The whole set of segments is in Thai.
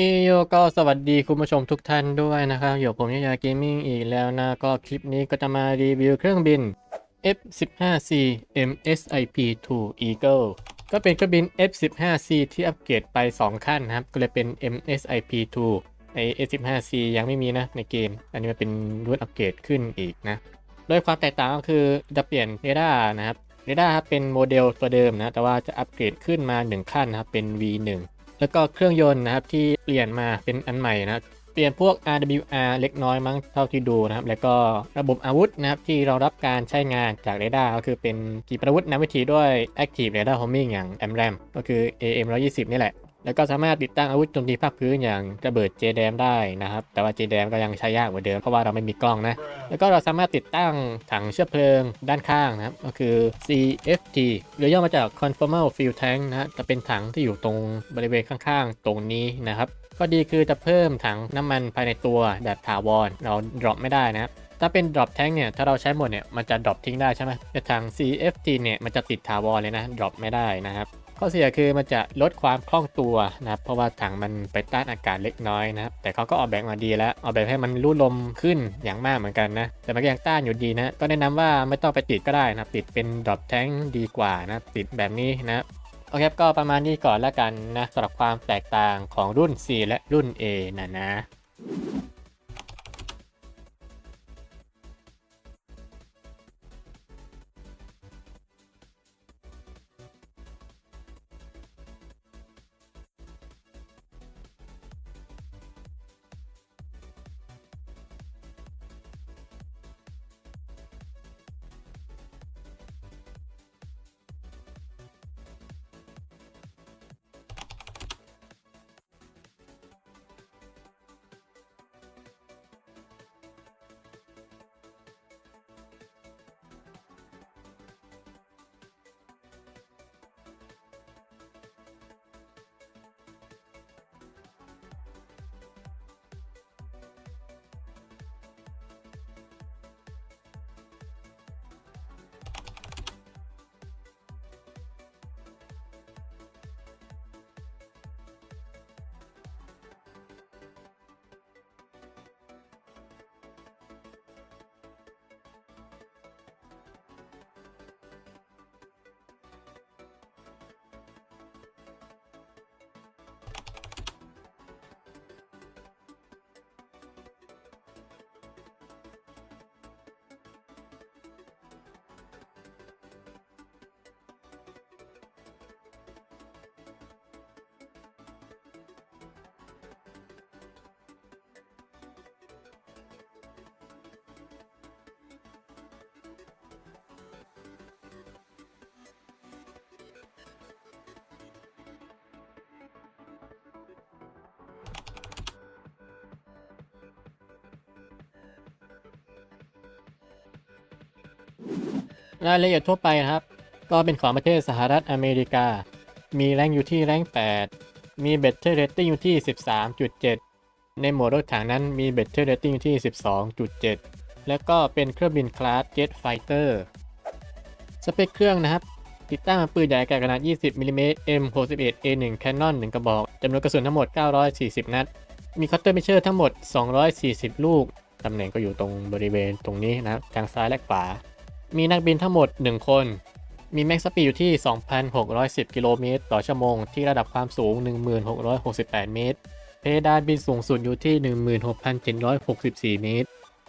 เอโยก็สวัสดีคุณผู้ชมทุกท่านด้วยนะครับอยู่ผมยายาเกมมิ่งอีกแล้วนะ ก็คลิปนี้ก็จะมารีวิวเครื่องบิน F-15C MSIP 2 Eagle ก็เป็นเครื่องบิน F-15C ที่อัปเกรดไป 2 ขั้นนะครับ ก็เลยเป็น MSIP 2ใน F-15C ยังไม่มีนะในเกม อันนี้มันเป็นรุ่นอัปเกรดขึ้นอีกนะโดยความแตกต่างก็คือจะเปลี่ยนเรดาร์นะครับเรดาร์เป็นโมเดลตัวเดิมนะ แต่ว่าจะอัปเกรดขึ้นมา 1 ขั้นนะครับเป็น V1 แล้วก็เครื่องยนต์นะครับที่เปลี่ยนมาเป็นอันใหม่นะครับเปลี่ยนพวก RWR เล็กน้อยมั้งเท่าที่ดูนะครับ แล้วก็ระบบอาวุธนะครับที่เรารับการใช้งานจากเรดาร์ก็คือเป็นขีปนาวุธนำวิถีด้วย Active Radar Homing อย่าง AMRAM ก็คือ AM 120นี่แหละ แล้วก็สามารถติดตั้งอาวุธโจมตีภาคพื้นอย่างระเบิด JDAM ได้นะครับ แต่ว่า JDAM ก็ยังใช้ยากเหมือนเดิมเพราะว่าเราไม่มีกล้องนะ แล้วก็เราสามารถติดตั้งถังเชื้อเพลิงด้านข้างนะครับ ก็คือ CFT หรือย่อมาจาก Conformal Fuel Tank นะจะเป็นถังที่อยู่ตรงบริเวณข้างๆ ตรงนี้นะครับก็ดีคือจะเพิ่มถังน้ำมันภายในตัวแบบถาวรเรา drop ไม่ได้นะครับถ้าเป็น drop tank เนี่ยถ้าเราใช้หมดเนี่ยมันจะ drop ทิ้งได้ใช่ไหมแต่ถัง CFT เนี่ยมันจะติดถาวรเลยนะ drop ไม่ได้นะครับ ข้อเสียคือมันจะลดความคล่องตัวนะครับ เพราะว่าถังมันไปต้านอากาศเล็กน้อยนะครับ แต่เขาก็ออกแบบมาดีแล้ว ออกแบบให้มันรูดลมขึ้นอย่างมากเหมือนกันนะ แต่มันก็ยังต้านอยู่ดีนะ ก็แนะนำว่าไม่ต้องไปติดก็ได้นะครับ ติดเป็น drop tank ดีกว่านะ ติดแบบนี้นะโอเคก็ประมาณนี้ก่อนแล้วกันนะสำหรับความแตกต่างของรุ่น C และรุ่น A นะนะ รายละเอียดทั่วไปนะครับ ก็เป็นของประเทศสหรัฐอเมริกา มีแรงอยู่ที่แรง 8 มีเบ t เ e r rating อยู่ที่ 13.7 ในโหมดรถถังนั้นมีเบ t เ e r rating อยู่ที่ 12.7 แล้วก็เป็นเครื่องบินคลาส Jet Fighter สเปคเครื่องนะครับ ติดตั้งปืนใหญ่ขนาด 20มิลลิเมตร M61A1 Canon 1 กระบอกจำนวนกระสุนทั้งหมด 940 นัด มีคัตเตอร์เมเชอร์ทั้งหมด 240 ลูก ตำแหน่งก็อยู่ตรงบริเวณตรงนี้นะครับทางซ้ายและขวา มีนักบินทั้งหมด 1 คน มีแม็กซ์สปีดอยู่ที่ 2,610 กิโลเมตรต่อชั่วโมง ที่ระดับความสูง 1,668 เมตร เพดานบินสูงสุดอยู่ที่ 16,764 เมตร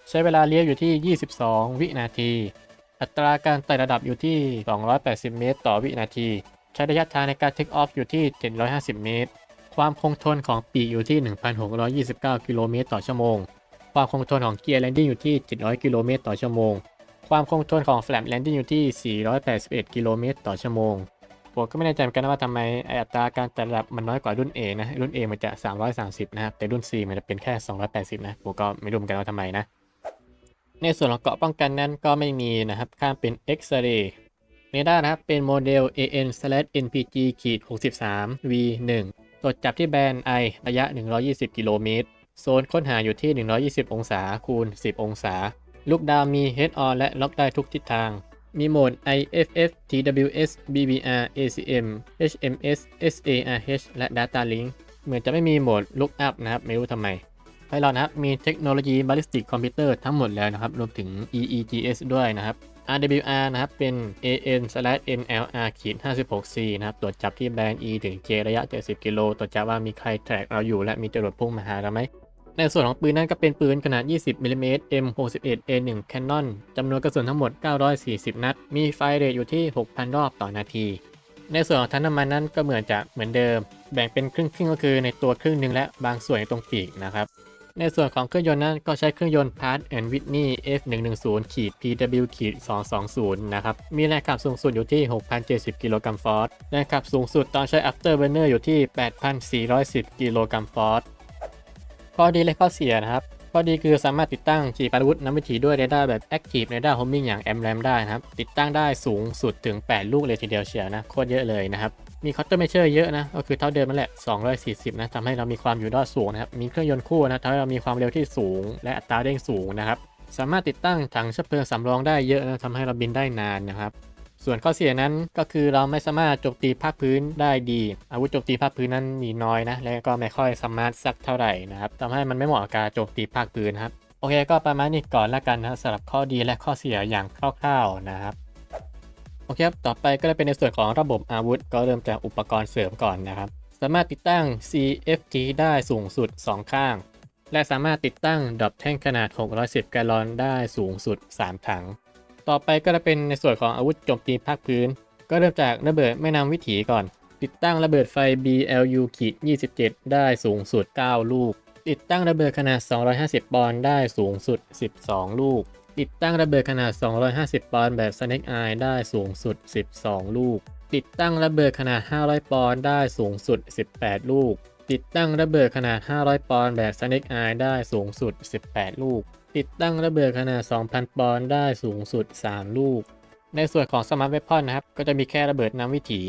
ใช้เวลาเลี้ยวอยู่ที่ 22 วินาที อัตราการไต่ระดับอยู่ที่ 280 เมตร ต่อวินาที ใช้ระยะทางในการเทคออฟอยู่ที่ 750 เมตร ความคงทนของปีกอยู่ที่ 1,629 กิโลเมตรต่อชั่วโมง ความคงทนของเกียร์แลนดิ้งอยู่ที่ 700 กิโลเมตรต่อชั่วโมง ความคงทนของ Flap Landing อยู่ที่ 481 กิโลเมตรต่อชั่วโมงผมก็ไม่แน่ใจเหมือนกันนะว่าทำไมอัตราการไต่ระดับมันน้อยกว่ารุ่น A นะ รุ่น A มันจะ 330 นะครับ แต่รุ่น C มันจะเป็นแค่ 280 นะผมก็ไม่รู้เหมือนกันว่าทำไมนะ ในส่วนของเกาะป้องกันนั้นก็ไม่มีนะครับ ข้ามเป็น X-ray เรดาร์นะครับเป็นโมเดล AN/NPG 63 V1 ตรวจจับที่แบน I ระยะ 120 กิโลเมตร โซนค้นหาอยู่ที่ 120 องศาคูณ 10 องศา ลูกดาวมี Head On และล็อกได้ทุกทิศทาง มีโหมด IFF TWS BBR ACM HMS SARH และ Data Link เหมือนจะไม่มีโหมด look up นะครับ ไม่รู้ทำไมไพลอตนะครับ มีเทคโนโลยี ballistic computer ทั้งหมดแล้วนะครับ รวมถึง EEGS ด้วยนะครับ RWR นะครับ เป็น AN/NLR-56C นะครับ ตรวจจับที่แบรนด์ E ถึง J ระยะ 70 กิโล ตรวจจับว่ามีใครแทร็กเราอยู่และมีจรวดพุ่งมาหาเราไหม ในส่วนของปืนนั้นก็เป็นปืนขนาด 20มิลลิเมตร M61A1 Canon จำนวนกระสุนทั้งหมด 940 นัด มีไฟเรทอยู่ที่ 6,000 รอบต่อนาที ในส่วนของทั้งน้ำมันนั้นก็เหมือนจะเหมือนเดิม แบ่งเป็นครึ่งครึ่งๆก็คือในตัวครึ่งหนึ่งและบางส่วนในตรงปีกนะครับ ในส่วนของเครื่องยนต์นั้นก็ใช้เครื่องยนต์ Pratt Whitney F110-PW-220 นะครับ มีแรงขับสูงสุดอยู่ที่ 6,070 กิโลกรัมฟอร์สแรงขับสูงสุดตอนใช้ Afterburner อยู่ที่ 8,410 กิโลกรัมฟอร์ส ข้อดีและข้อเสียนะครับ ข้อดีคือสามารถติดตั้งขีปนาวุธน้ำวิถีด้วยเรดาร์แบบ Active Radar Homing อย่าง MRAM ได้นะครับ ติดตั้งได้สูงสุดถึง 8 ลูกเลยทีเดียวเชียวนะโคตรเยอะเลยนะครับมีคอ u เตอร์เมเชอร์เยอะนะ ก็คือเท่าเดิมนั่นแหละ 240 นะทำให้เรามีความอยู่รอดสูงนะครับ มีเครื่องยนต์คู่นะทำให้เรามีความเร็วที่สูง และอัตราเร่งสูงนะครับ สามารถติดตั้งถังเชื้อเพลิงสำรองได้เยอะนะทำให้เราบินได้นานนะครับ ส่วนข้อเสียนั้นก็คือเราไม่สามารถโจมตีภาคพื้นได้ดี อาวุธโจมตีภาคพื้นนั้นมีน้อยนะ และก็ไม่ค่อยสามารถสักเท่าไหร่นะครับทำให้มันไม่เหมาะกับการโจมตีภาคพื้นครับ โอเค ก็ประมาณนี้ก่อนละกันนะสำหรับข้อดีและข้อเสียอย่างคร่าวๆนะครับโอเคครับ ต่อไปก็จะเป็นในส่วนของระบบอาวุธ ก็เริ่มจากอุปกรณ์เสริมก่อนนะครับ สามารถติดตั้ง CFT ได้สูงสุด 2 ข้าง และสามารถติดตั้งดอปแท่งขนาด 610 แกลลอนได้สูงสุด 3 ถัง ต่อไปก็จะเป็นในส่วนของอาวุธโจมตีภาคพื้น ก็เริ่มจากระเบิดแม่น้ำวิถีก่อน ติดตั้งระเบิดไฟ BLU ขีด27 ได้สูงสุด 9 ลูก ติดตั้งระเบิดขนาด 250 ปอนด์ได้สูงสุด 12 ลูก ติดตั้งระเบิดขนาด 250 ปอนด์แบบ Snake Eye ได้สูงสุด 12 ลูก ติดตั้งระเบิดขนาด 500 ปอนด์ได้สูงสุด 18 ลูก ติดตั้งระเบิดขนาด 500 ปอนด์แบบ Snake Eye ได้สูงสุด 18 ลูก ติดตั้งระเบิดขนาด 2,000 ปอนด์ได้สูงสุด 3 ลูก ในส่วนของ Smart Weapon นะครับ ก็จะมีแค่ระเบิดน้ำวิถี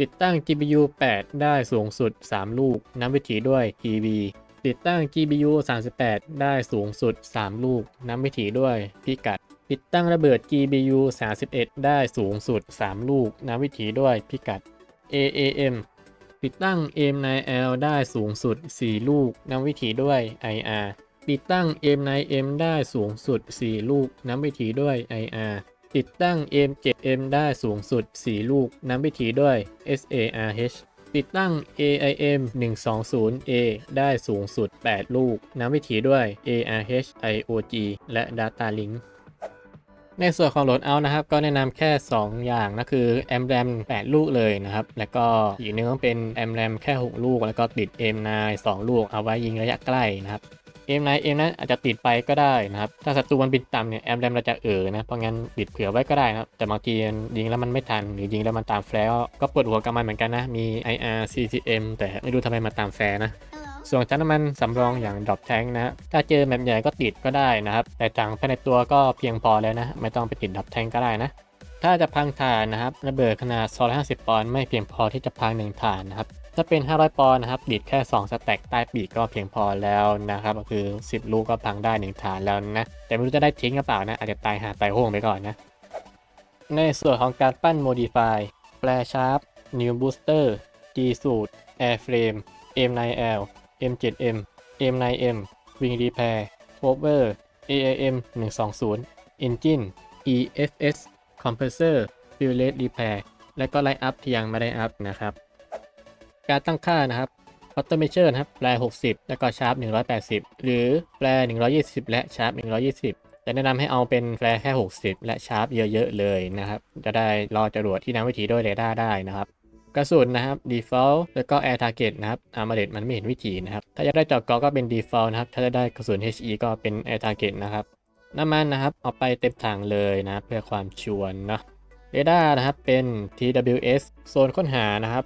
ติดตั้ง GPU 8 ได้สูงสุด 3 ลูก น้ำวิถีด้วย PV ติดตั้ง GPU 38 ได้สูงสุด 3 ลูก น้ำวิถีด้วยพิกัด ติดตั้งระเบิด GPU 31 ได้สูงสุด 3 ลูก น้ำวิถีด้วยพิกัด AAM ติดตั้ง M9L ได้สูงสุด 4 ลูกน้ำวิถีด้วย IR ติดตั้ง M9M ได้สูงสุด 4 ลูกน้ำวิถีด้วย IR ติดตั้ง M7M ได้สูงสุด 4 ลูกน้ำวิถีด้วย SARH ติดตั้ง AIM 120A ได้สูงสุด 8 ลูกน้ำวิถีด้วย ARH IOG และ Data Link ในส่วนของโหลดเอานะครับ ก็แนะนำแค่ 2 อย่างนะคือ m RAM 8 ลูกเลยนะครับ แล้วก็อีกหนึงเป็น m RAM แค่ 6 ลูก แล้วก็ติด M9 2 ลูกเอาไว้ยิงระยะใกล้นะครับ M9 M นั้นอาจจะติดไปก็ได้นะครับ ถ้าศัตรูมันบินต่ำเนี่ย M RAM เราจะเออนะ เพราะงั้นปิดเผื่อไว้ก็ได้นะครับแต่บางทียิงแล้วมันไม่ทัน หรือยิงแล้วมันตามแฟร์ก็ปวดหัวกับมันเหมือนกันนะ มี IR CCM แต่ไม่รู้ทำไมมาตามแฟร์นะ ส่วนจานน้ำมันสำรองอย่างดรอปแทงนะถ้าเจอแบบใหญ่ก็ติดก็ได้นะครับ แต่ถังภายในตัวก็เพียงพอแล้วนะ ไม่ต้องไปติดดรอปแทงก็ได้นะ ถ้าจะพังฐานนะครับระเบิดขนาด 250 ปอนด์ไม่เพียงพอที่จะพังหนึ่งฐานนะครับถ้าเป็น 500 ปอนด์นะครับดิดแค่ 2 สแต็กใต้ปีกก็เพียงพอแล้วนะครับก็คือ 10 ลูกก็พังได้ 1 ฐานแล้วนะ แต่ไม่รู้จะได้ทิ้งหรือเปล่านะ อาจจะตายหาตายโหงไปก่อนนะ ในส่วนของการปั้น Modify แปลชาร์ป New Booster G Suit Airframe M9L M7M M9M Wing Repair Hover AIM 120 Engine EFS Compressor Fuel Rate Repair และก็ไลน์อัพที่ยังไม่ได้อัพนะครับ การตั้งค่านะครับ Auto Measure นะครับแปล60 แล้วก็ชาร์ป180 หรือแปล120 และชาร์ป120 แต่แนะนำให้เอาเป็นแปลแค่ 60 และชาร์ปเยอะๆเลยนะครับ จะได้รอจรวดที่นำวิถีด้วยเรดาร์ได้นะครับ กระสุนนะครับ default แล้วก็ air target นะครับ armored มันไม่เห็นวิธีนะครับ ถ้าอยากได้จอกอก็เป็น default นะครับ ถ้าจะได้กระสุน HE ก็เป็น air target นะครับ น้ำมันนะครับ เอาไปเต็มถังเลยนะเพื่อความชวร์เนาะเรดาร์นะครับเป็น TWS โซนค้นหานะครับ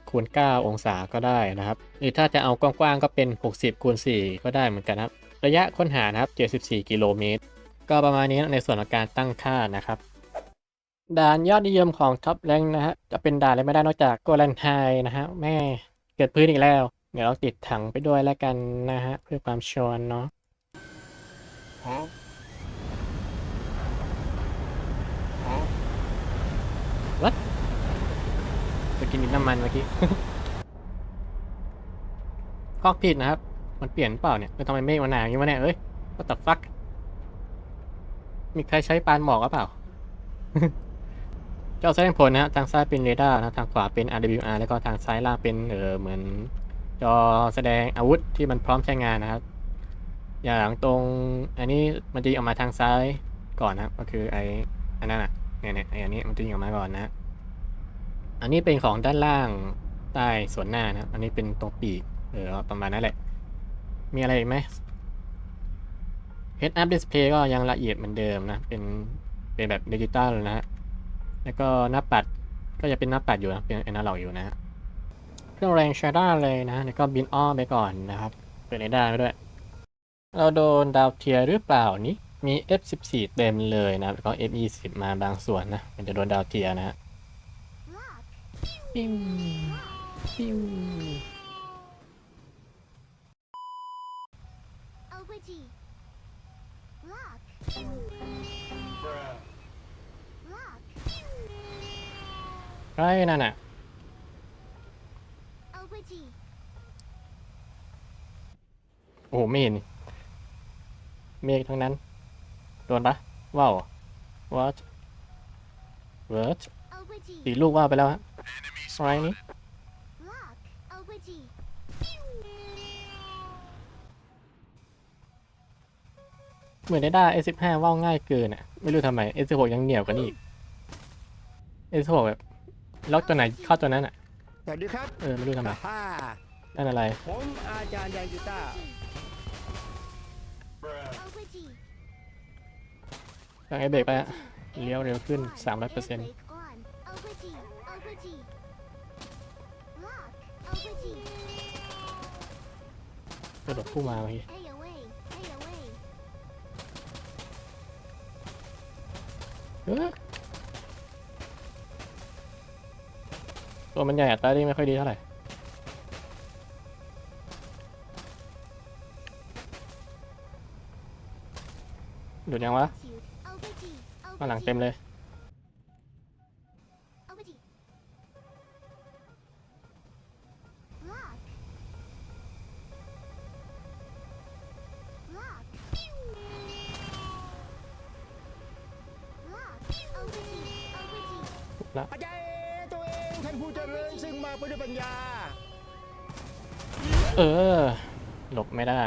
30คูณ9องศาก็ได้นะครับ หรือถ้าจะเอากว้างๆก็เป็น 60คูณ4ก็ได้เหมือนกันนะครับ ระยะค้นหานะครับ 74 กิโลเมตร ก็ประมาณนี้ในส่วนของการตั้งค่านะครับ ด่านยอดนิยมของท็อปแรงนะฮะ จะเป็นด่านอะไรไม่ได้นอกจากโกลันไฮนะฮะ แม่เกิดพื้นอีกแล้ว เดี๋ยวเราติดถังไปด้วยแล้วกันนะฮะ เพื่อความชัวร์เนาะ Huh? Huh? ไปกินน้ำมันเมื่อกี้กล้องผิดนะครับ มันเปลี่ยนเปล่าเนี่ยแล้วทำไมเมฆมันหนาอย่างนี้วะเนี่ยเอ้ย what the fuck มีใครใช้ปานหมอกหรือเปล่า จอแสดงผลนะฮะทางซ้ายเป็นเรดาร์นะทางขวาเป็น RWR แล้วก็ทางซ้ายล่างเป็นเออเหมือนจอแสดงอาวุธที่มันพร้อมใช้งานนะครับ อย่างตรงอันนี้มันจะยิงออกมาทางซ้ายก่อนนะก็คือไออันนั้นอะเนี่ยเนี่ยไออันนี้มันจะยิงออกมาก่อนนะอันนี้เป็นของด้านล่างใต้ส่วนหน้านะอันนี้เป็นตรงปีกเออประมาณนั้นแหละ มีอะไรอีกไหม Head Up Display ก็ยังละเอียดเหมือนเดิมนะ เป็นเป็นแบบดิจิตอลนะฮะ แล้วก็หน้าปัดก็จะเป็นหน้าปัดอยู่นะเป็นอนาล็อกอยู่นะฮะเครื่องแรงใช้ได้เลยนะแล้วก็บินอ้อมไปก่อนนะครับเปิดในด้านไปด้วย เราโดนดาวเทียร์หรือเปล่านี้มี F14 เต็มเลยนะแล้วก็ F20 มาบางส่วนนะ มันจะโดนดาวเทียร์นะฮะปิ้วปิ้ว Already. ไรนั่นน่ะ Already. โอ้โหไม่เห็น เมฆทั้งนั้น โดนปะว้าว what what Already. ตีลูกว่าวไปแล้วฮะอะไรนี้ Lock. Already. เหมือนได้ได้ S15 ว่าวง่ายเกินอะ ไม่รู้ทำไม S16 ยังเหนียวกว่านี้อีก S16 แบบ ล็อกตัวไหนเข้าตัวนั้นอะ สวัสดีครับเออไม่รู้ทำไมฮ่านั่นอะไร ผมอาจารย์แดนยูต้า Already. ทางไอเบรกไปฮะเลี้ยวเร็วขึ้น 300% Air brake on. Already. Already. Lock. Already. กระโดดพุ่งมาเมื่อกี้ Hey away. Hey away. เออ ตัวมันใหญ่อัตราเร่งไม่ค่อยดีเท่าไหร่หลุดยังวะ Attitude. Already. ข้าหลังเต็มเลย Already. Lock. พื่อด้วยปัญญา เออ หลบไม่ได้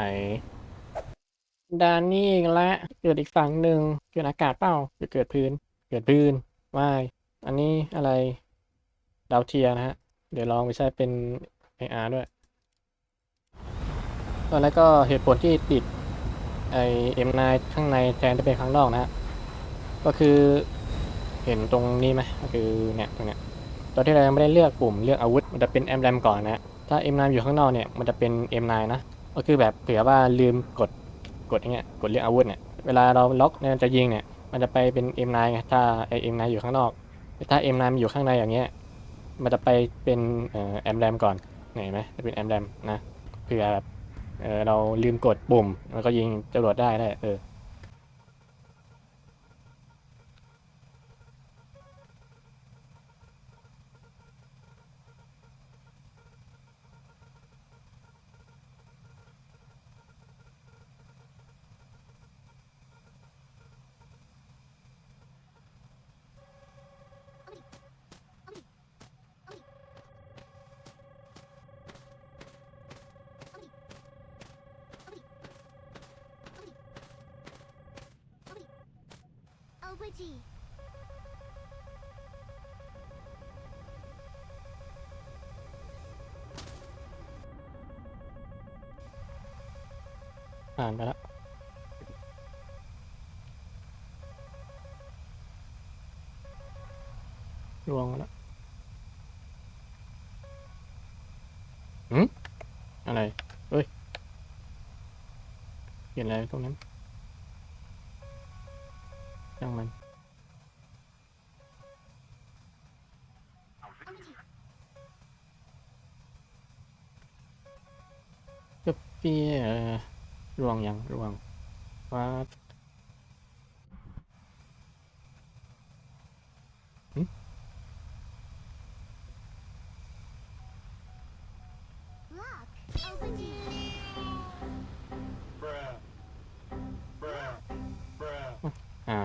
ดานนี่อีกแล้วเกิดอีกฝั่งหนึ่งเกิดอากาศเปล่าหรือเกิดพื้น เกิดพื้นว่ายอันนี้อะไร ดาวเทียร์นะฮะ เดี๋ยวลองไปใช้เป็น AR ด้วย ตอนแรกก็เหตุผลที่ติดไอ M9 ข้างในแทนที่เป็นข้างนอกนะฮะ ก็คือเห็นตรงนี้ไหมก็คือเนี่ยตรงเนี้ย ตอนที่เรายังไม่ได้เลือกปุ่มเลือกอาวุธ มันจะเป็น M RAM ก่อนนะ ถ้า M9 อยู่ข้างนอกเนี่ยมันจะเป็น M9 นะ ก็คือแบบเผื่อว่าลืมกดกดอย่างเงี้ยกดเลือกอาวุธเนี่ยเวลาเราล็อกเนี่ยจะยิงเนี่ยมันจะไปเป็น M9 ไงถ้าไอ M9 อยู่ข้างนอกแต่ถ้า M9 อยู่ข้างในอย่างเงี้ยมันจะไปเป็นเอ่อ M RAM ก่อนเห็นไหมจะเป็น M RAM นะเผื่อแบบเออเราลืมกดปุ่มมันก็ยิงจรวดได้ได้เออ Already. ผ่านไปแล้วลวงมา เปีร่วงยังร่วงวัดหา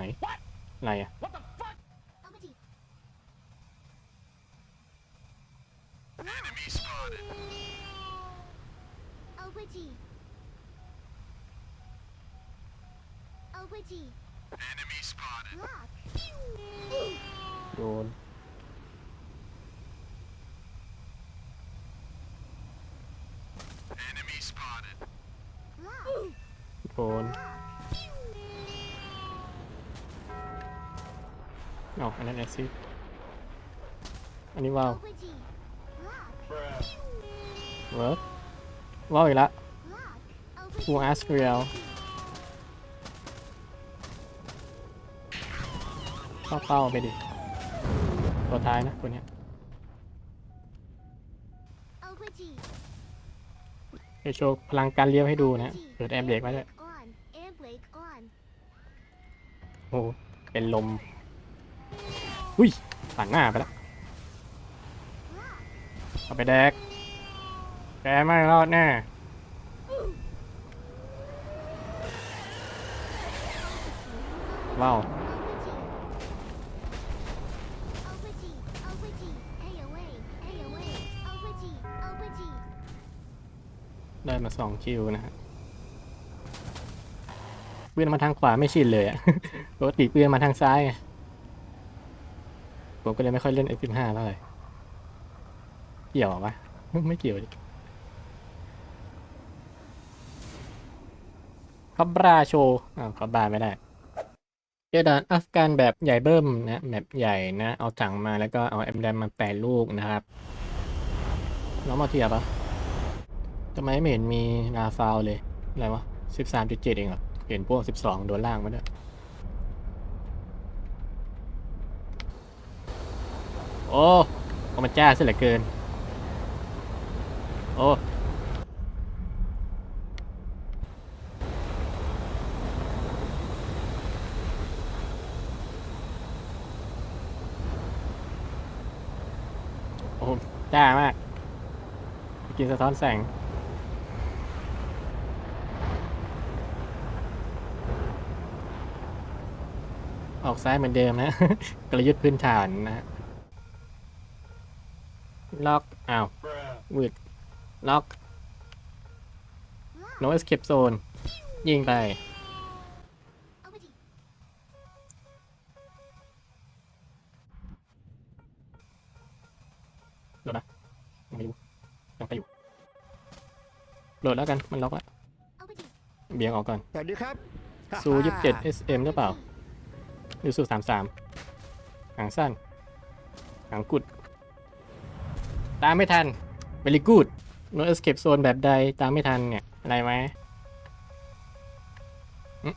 อะไรอะ เอาอันนั้นแอซิดอันนี้ว้าวเวิร์กว้าวอีกละ Lock. ฟู Overty. อาร์สเรียลเข้าเป้าไปดิ ตัวท้ายนะตัวเนี้ยจะโชว์พลังการเลี้ยวให้ดูนะ เปิดแอร์เบรกไว้ด้วยโอ้เป็นลม อุ้ยผ่านหน้าไปแล้วเอาไปแดกแกไม่รอดแน่ว้าวได้มาสองคิวนะฮะปืนมาทางขวาไม่ชินเลยอะปกติปืนมาทางซ้าย ผมก็เลยไม่ค่อยเล่น F15 เท่าไหร่เกี่ยวปะไม่เกี่ยวดิคอบราโชว์อ้าวคอบบราไม่ได้เจด่านอัฟกันแบบใหญ่เบิ้มนะแบบใหญ่นะ เอาถังมาแล้วก็เอาแอมแดมมาแปดลูกนะครับน้องมาเทียบปะทำไมไม่เห็นมีนาฟาวเลย อะไรวะสิบสามจุดเจ็ดเองเหรอเห็นพวกสิบสองโดนล่างมาด้วย โอ้โอ้มันจ้าซะเหลือเกิน โอ้โอ้จ้ามาก กินสะท้อนแสงออกซ้ายเหมือนเดิมนะ กลยุทธ์พื้นฐานนะฮะ ล็อกอ้าววืดล็อก no escape zone ยิงไป Overty. โหลดนะยังไม่อยู่ยังไปอยู่ โหลดแล้วกัน มันล็อกแล้ว Overty. เบี่ยงออกก่อน สวัสดีครับซูยี่สิบเจ็ด SM หรือเปล่า หรือซูสามสามหางสั้น หางกุด ตามไม่ทัน very good no escape zone แบบใดตามไม่ทันเนี่ย อะไรไหมหึ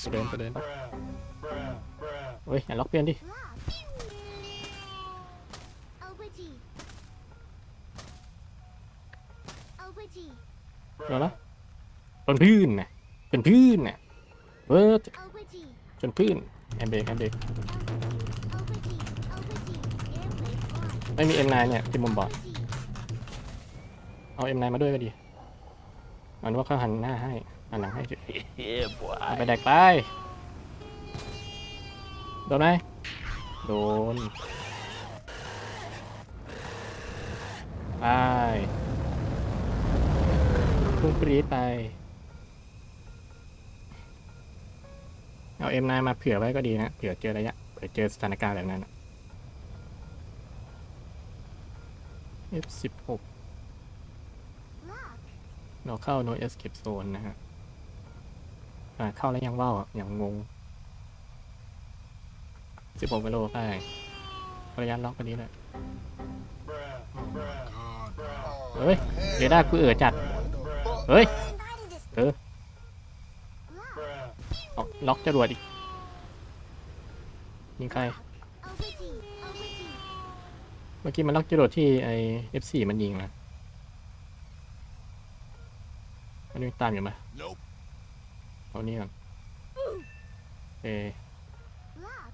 ไปเดินไปเดินไปเฮ้ยอย่าล็อกเปลี่ยนดิ Lock. Overty. Overty. เดี๋ยวนะชนพื้นนะชนพื้นนะเบิร์ด Overty. ชนพื้นแอมเบรกแอมเบรก Overty. Overty. Air brake on. ไม่มี M9 เนี่ยที่มุมบอด Overty. เอา M9 มาด้วยก็ดีเอานึกว่าเขาหันหน้าให้หันหลังให้เฉย Yeah, boy. เอาไปแดกไป โดนไหมโดนไปพุ่งปรีดไป เอา M9 มาเผื่อไว้ก็ดีนะ เผื่อเจอระยะ เผื่อเจอสถานการณ์แบบนั้นนะ F16 เราเข้า no escape zone นะฮะ อ่า เข้าแล้วยังว่าวอะยังงง 16ไปโลไประยะล็อกกันนี้แหละเฮ้ยเรดาร์กูเอ๋อจัด เฮ้ย เออ Lock. เอาล็อกจรวดอีก ยิงใคร มื่อกี้มันล็อกจรวดที่ไอ F4 มันยิงนะมันยังตามอยู่ไหม Nope. เอานี่ก่อนเอ Lock.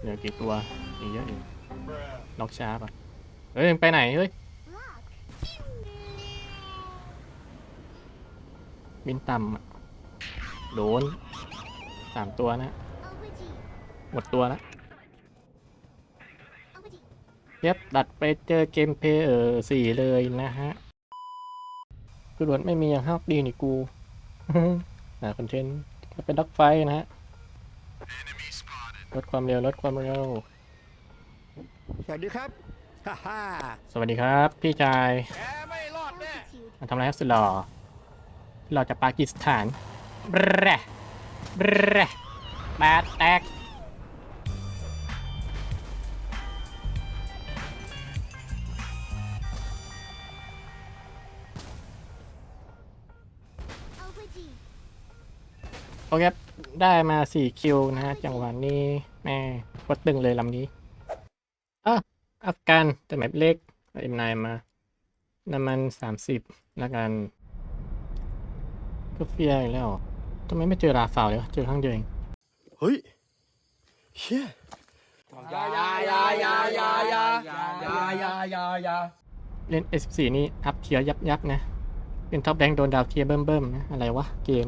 เหลือกี่ตัวอีกเยอะอยู่ล็อกช้าปะเฮ้ยมึงไปไหนเฮ้ย Lock. บินต่ำอะโดนสามตัวนะ Overty. หมดตัวแล้วเอาไปดิ เย็บตัดไปเจอเกมเพลย์เออสี่เลยนะฮะคือรวดไม่มีอย่างฮักดีนี่กูหาคอนเทนต์ก็เป็นด็อกไฟนะฮะลดความเร็วลดความเร็ว สวัสดีครับฮ่าฮ่าสวัสดีครับ พี่ชาย altitude มาทำอะไรครับสุดหล่อเราจะปากีสถาน แบร่แบร่แบดแตก โอเคครับได้มา4คิวนะฮะจังหวะนี้แม่กดตึงเลยลำนี้อะอัฟกันแต่แบบเล็กเอ็มนายมาน้ำมัน30แล้วกันก็เฟียอีกแล้วทำไมไม่เจอราฟาวเลยวะเจอครั้งเดียวเองเฮ้ยเชี่ยยายายายายายายายายายาเล่น S14 นี่อัพเทียร์ยับยับๆนะ เป็นท็อปแรงโดนดาวเทียร์เบิ่มๆนะ อะไรวะ เกม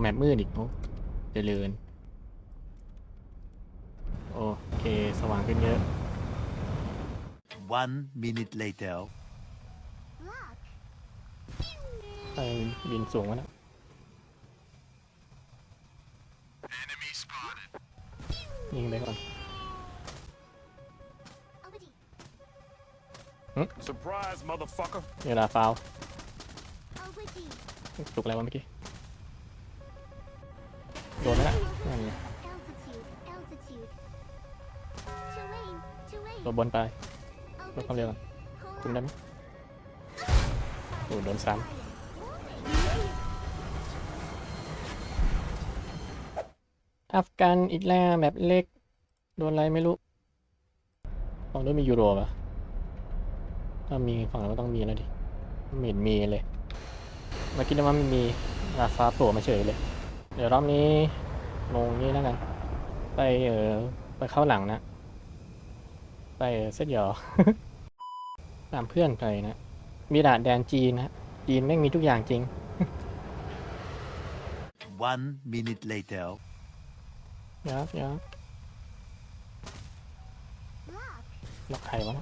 แมปมืดอีกโอ้เจริญ โอเค สว่างขึ้นเยอะ One minute later. block ไปบินสูงวะนะยิงไปก่อนเอาไปดิ Surprise, motherfucker. เวลาฟาวเอาไปดิถูกอะไรวะเมื่อกี้ ตัวบนไปลดความเร็วก่อนคุมได้ไหมโอ้โดนซ้ำอัฟกันอีกแล้วแบบเล็ก โดนอะไรไม่รู้ฝั่งนู้นมียูโรปะถ้ามีฝั่งนั้นก็ต้องมีแล้วดิไม่เห็นมีเลยเมื่อกี้นึกว่าไม่มีราฟ้าโผล่มาเฉยเลย เดี๋ยวรอบนี้ลงนี้แล้วกัน ไปเออไปเข้าหลังนะ ไปเออเซตหยอ ตามเพื่อนไปนะ มีด่านแดนจีนนะจีนแม่งมีทุกอย่างจริง One minute later. ยับยับ block ล็อกใครวะ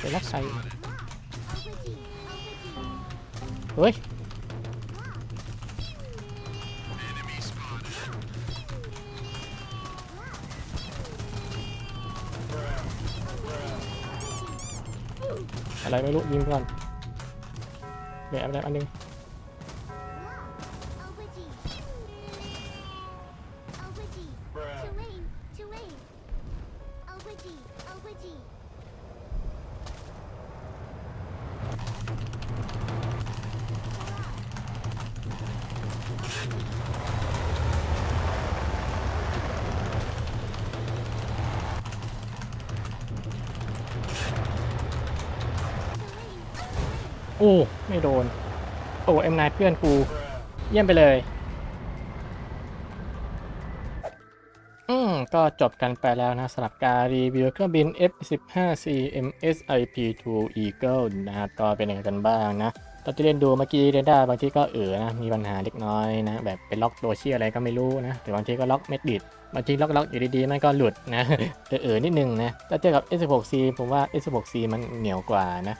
ไปล็อกใครอีก เฮ้ย อะไรไม่รู้ยิงก่อนเหลืออันนึง โอ้ ไม่โดน โอ้เอ็มนายเพื่อนกู เยี่ยมไปเลย อืม ก็จบกันไปแล้วนะสำหรับการรีวิวเครื่องบิน F-15C MSIP2 Eagle นะครับก็เป็นยังไงกันบ้างนะตอนที่เล่นดูเมื่อกี้เรดาร์บางทีก็เออนะมีปัญหาเล็กน้อยนะ แบบเป็นล็อกตัวเชี่ยอะไรก็ไม่รู้นะแต่บางทีก็ล็อกเม็ดดิดบางทีล็อกล็อกอยู่ดีๆมันก็หลุดนะเออเออนิดนึงนะถ้าเทียบกับ S16C ผมว่า S16C มันเหนียวกว่านะ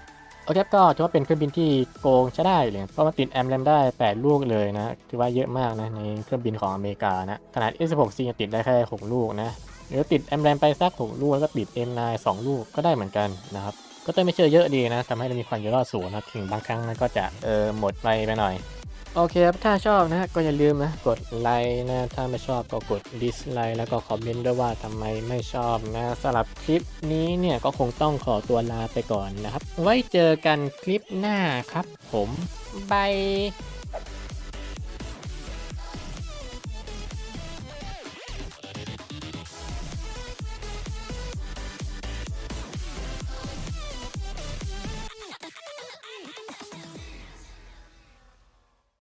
โอเคครับก็ถือว่าเป็นเครื่องบินที่โกงใช้ได้เลย เพราะมันติดแอมแรมได้ 8 ลูกเลยนะ ถือว่าเยอะมากนะในเครื่องบินของอเมริกานะ ขนาด S16C ยังติดได้แค่ 6 ลูกนะหรือติดแอมแรมไปสัก 6 ลูกแล้วก็ติด M9 2 ลูกก็ได้เหมือนกันนะครับ ก็ต้องไม่เชื่อเยอะดีนะทำให้เรามีความเยอะรอดสูงนะ ถึงบางครั้งมันก็จะเออหมดไปไปหน่อย โอเคครับ ถ้าชอบนะก็อย่าลืมนะกดไลค์นะ ถ้าไม่ชอบก็กดดิสไลค์แล้วก็คอมเมนต์ด้วยว่าทำไมไม่ชอบนะสำหรับคลิปนี้เนี่ยก็คงต้องขอตัวลาไปก่อนนะครับ ไว้เจอกันคลิปหน้าครับผมบาย